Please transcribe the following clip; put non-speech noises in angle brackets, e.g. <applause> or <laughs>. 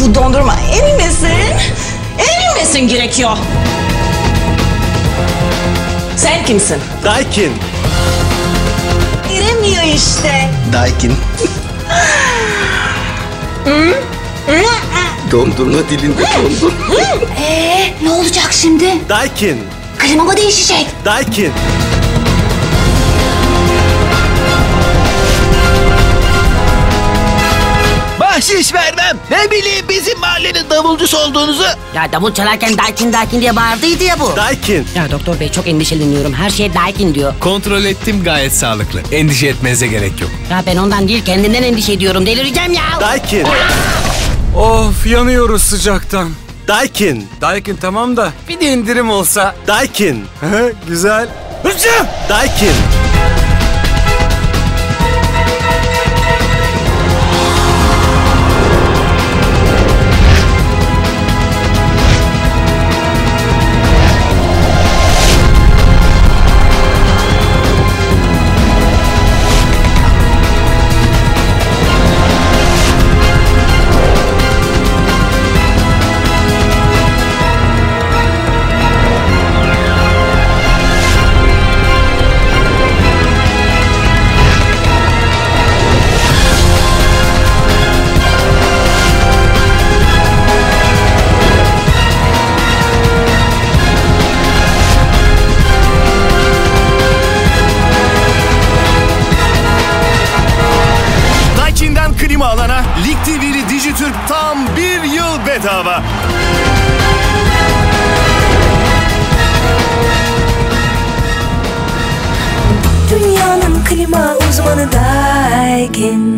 Bu dondurma erimesin. Erimesin gerekiyor. Sen kimsin? Daikin. Eremiyor işte. Daikin. <laughs> Dondurma dilinde dondur. Ee, ne olacak şimdi? Daikin. Klima mı değişecek? Daikin. Bahşiş vermem. Ne bileyim bizim mahallenin davulcusu olduğunuzu. Ya davul çalarken Daikin Daikin diye bağırdıydı ya bu. Daikin. Ya doktor bey çok endişeleniyorum. Her şeye Daikin diyor. Kontrol ettim gayet sağlıklı. Endişe etmenize gerek yok. Ya ben ondan değil kendinden endişe ediyorum. Delireceğim ya. Daikin. Of yanıyoruz sıcaktan. Daikin. Daikin tamam da bir de indirim olsa. Daikin. Güzel. Daikin. Klima alana Lig TV'li Dijitürk tam bir yıl bedava. Dünyanın klima uzmanı Daikin